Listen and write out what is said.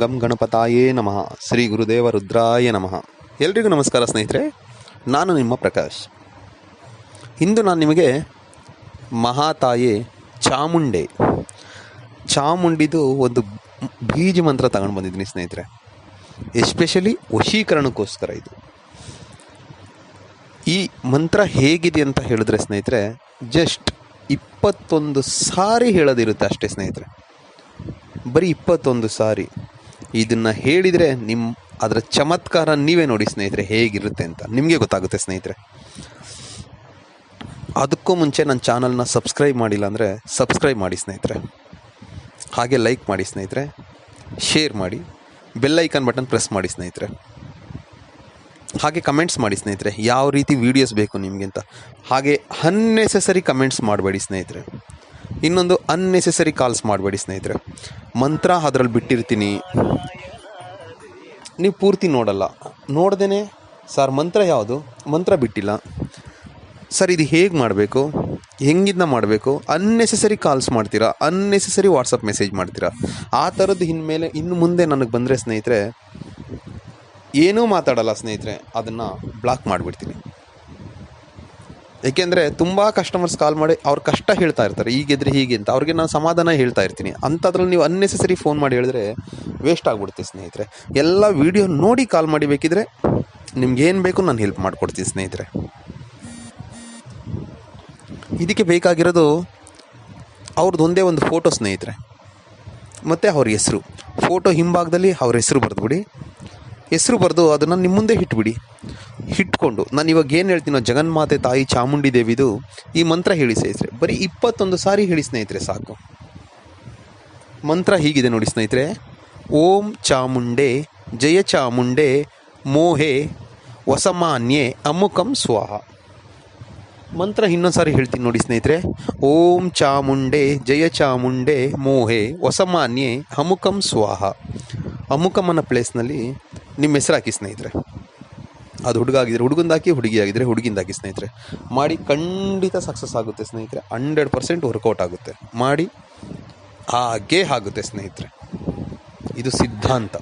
ಗಂ ಗಣಪತಾಯೇ ನಮಃ. ಶ್ರೀ ಗುರುದೇವ ರುದ್ರಾಯ ನಮಃ. ಎಲ್ರಿಗೂ ನಮಸ್ಕಾರ ಸ್ನೇಹಿತರೆ, ನಾನು ನಿಮ್ಮ ಪ್ರಕಾಶ್. ಇಂದು ನಾನು ನಿಮಗೆ ಮಹಾತಾಯೆ ಚಾಮುಂಡೆ. ಚಾಮುಂಡಿದು ಒಂದು ಬೀಜ ಮಂತ್ರ ತಗೊಂಡು ಬಂದಿದ್ದೀನಿ ಸ್ನೇಹಿತರೆ. ಎಸ್ಪೆಷಲಿ ವಶೀಕರಣಕ್ಕೋಸ್ಕರ ಇದು. ಈ ಮಂತ್ರ ಹೇಗಿದೆ ಅಂತ ಹೇಳಿದ್ರೆ ಸ್ನೇಹಿತರೆ, ಜಸ್ಟ್ ಇಪ್ಪತ್ತೊಂದು ಸಾರಿ ಹೇಳೋದಿರುತ್ತೆ ಅಷ್ಟೇ ಸ್ನೇಹಿತರೆ. ಬರೀ ಇಪ್ಪತ್ತೊಂದು ಸಾರಿ. ಇದನ್ನು ಹೇಳಿದರೆ ನಿಮ್ಮ ಅದರ ಚಮತ್ಕಾರ ನೀವೇ ನೋಡಿ ಸ್ನೇಹಿತರೆ, ಹೇಗಿರುತ್ತೆ ಅಂತ. ನಿಮಗೆ ಗೊತ್ತಾಗುತ್ತೆ ಸ್ನೇಹಿತರೆ. ಅದಕ್ಕೂ ಮುಂಚೆ ನನ್ನ ಚಾನಲ್ನ ಸಬ್ಸ್ಕ್ರೈಬ್ ಮಾಡಿಲ್ಲ ಅಂದರೆ ಸಬ್ಸ್ಕ್ರೈಬ್ ಮಾಡಿ ಸ್ನೇಹಿತರೆ. ಹಾಗೆ ಲೈಕ್ ಮಾಡಿ ಸ್ನೇಹಿತರೆ. ಶೇರ್ ಮಾಡಿ. ಬೆಲ್ಲೈಕನ್ ಬಟನ್ ಪ್ರೆಸ್ ಮಾಡಿ ಸ್ನೇಹಿತರೆ. ಹಾಗೆ ಕಮೆಂಟ್ಸ್ ಮಾಡಿ ಸ್ನೇಹಿತರೆ. ಯಾವ ರೀತಿ ವೀಡಿಯೋಸ್ ಬೇಕು ನಿಮಗೆ ಅಂತ. ಹಾಗೆ ಅನ್ನೆಸೆಸರಿ ಕಮೆಂಟ್ಸ್ ಮಾಡಬೇಡಿ ಸ್ನೇಹಿತರೆ. ಇನ್ನೊಂದು ಅನ್ನೆಸೆಸರಿ ಕಾಲ್ಸ್ ಮಾಡಬೇಡಿ ಸ್ನೇಹಿತರೆ. ಮಂತ್ರ ಅದ್ರಲ್ಲಿ ಬಿಟ್ಟಿರ್ತೀನಿ. ನೀವು ಪೂರ್ತಿ ನೋಡಲ್ಲ. ನೋಡ್ದೇ ಸರ್, ಮಂತ್ರ ಯಾವುದು? ಮಂತ್ರ ಬಿಟ್ಟಿಲ್ಲ. ಸರ್, ಇದು ಹೇಗೆ ಮಾಡಬೇಕು? ಹೆಂಗಿದ್ನ ಮಾಡಬೇಕು? ಅನ್ನೆಸೆಸರಿ ಕಾಲ್ಸ್ ಮಾಡ್ತೀರಾ? ಅನ್ನೆಸೆಸರಿ ವಾಟ್ಸಪ್ ಮೆಸೇಜ್ ಮಾಡ್ತೀರಾ? ಆ ಥರದ್ದು ಇನ್ಮೇಲೆ ಇನ್ನು ಮುಂದೆ ನನಗೆ ಬಂದರೆ ಸ್ನೇಹಿತರೆ, ಏನೂ ಮಾತಾಡಲ್ಲ ಸ್ನೇಹಿತರೆ. ಅದನ್ನು ಬ್ಲಾಕ್ ಮಾಡಿಬಿಡ್ತೀನಿ. ಏಕೆಂದರೆ ತುಂಬ ಕಸ್ಟಮರ್ಸ್ ಕಾಲ್ ಮಾಡಿ ಅವ್ರ ಕಷ್ಟ ಹೇಳ್ತಾ ಇರ್ತಾರೆ ಹೀಗಿದ್ರೆ ಹೀಗೆ ಅಂತ. ಅವ್ರಿಗೆ ನಾನು ಸಮಾಧಾನ ಹೇಳ್ತಾ ಇರ್ತೀನಿ. ಅಂಥದ್ರಲ್ಲಿ ನೀವು ಅನ್ನೆಸೆಸರಿ ಫೋನ್ ಮಾಡಿ ಹೇಳಿದ್ರೆ ವೇಸ್ಟ್ ಆಗಿಬಿಡುತ್ತೆ ಸ್ನೇಹಿತರೆ. ಎಲ್ಲ ವೀಡಿಯೋ ನೋಡಿ ಕಾಲ್ ಮಾಡಿ ಬೇಕಿದ್ರೆ ನಿಮ್ಗೆ ಏನು ಬೇಕು ನಾನು ಹೆಲ್ಪ್ ಮಾಡಿಕೊಡ್ತೀನಿ ಸ್ನೇಹಿತರೆ. ಇದಕ್ಕೆ ಬೇಕಾಗಿರೋದು ಅವ್ರದ್ದು ಒಂದೇ ಒಂದು ಫೋಟೋ ಸ್ನೇಹಿತರೆ. ಮತ್ತು ಅವ್ರ ಹೆಸರು. ಫೋಟೋ ಹಿಂಭಾಗದಲ್ಲಿ ಅವ್ರ ಹೆಸರು ಬರೆದ್ಬಿಡಿ. ಹೆಸರು ಬರೆದು ಅದನ್ನು ನಿಮ್ಮ ಮುಂದೆ ಇಟ್ಬಿಡಿ. ಇಟ್ಕೊಂಡು, ನಾನು ಇವಾಗ ಏನು ಹೇಳ್ತೀನೋ ಜಗನ್ಮಾತೆ ತಾಯಿ ಚಾಮುಂಡಿ ದೇವಿದು ಈ ಮಂತ್ರ ಹೇಳಿ ಸ್ನೇಹಿತರೆ. ಬರೀ ಇಪ್ಪತ್ತೊಂದು ಸಾರಿ ಹೇಳಿ ಸ್ನೇಹಿತರೆ ಸಾಕು. ಮಂತ್ರ ಹೀಗಿದೆ ನೋಡಿ ಸ್ನೇಹಿತರೆ. ಓಂ ಚಾಮುಂಡೆ, ಜಯ ಚಾಮುಂಡೆ, ಮೋಹೆ, ವಸಮಾನ್ಯೆ, ಅಮುಕಂ ಸ್ವಾಹ. ಮಂತ್ರ ಇನ್ನೊಂದು ಸಾರಿ ಹೇಳ್ತೀನಿ ನೋಡಿ ಸ್ನೇಹಿತರೆ. ಓಂ ಚಾಮುಂಡೆ, ಜಯ ಚಾಮುಂಡೆ, ಮೋಹೆ, ವಸಮಾನ್ಯೆ, ಅಮುಕಂ ಸ್ವಾಹ. ಅಮುಕಮ್ಮನ ಪ್ಲೇಸ್ನಲ್ಲಿ ನಿಮ್ಮ ಹೆಸರು ಹಾಕಿ ಸ್ನೇಹಿತರೆ. ಅದು ಹುಡುಗ ಆಗಿದ್ರೆ ಹುಡುಗಂದಾಕಿ ಹುಡುಗಿ ಆಗಿದ್ರೆ ಹುಡುಗಿಂದ ಹಾಕಿ ಸ್ನೇಹಿತರೆ. ಮಾಡಿ ಖಂಡಿತ ಸಕ್ಸಸ್ ಆಗುತ್ತೆ ಸ್ನೇಹಿತರೆ. ಹಂಡ್ರೆಡ್ ಪರ್ಸೆಂಟ್ ವರ್ಕೌಟ್ ಆಗುತ್ತೆ. ಮಾಡಿ ಹಾಗೇ ಆಗುತ್ತೆ ಸ್ನೇಹಿತರೆ. ಇದು ಸಿದ್ಧಾಂತ.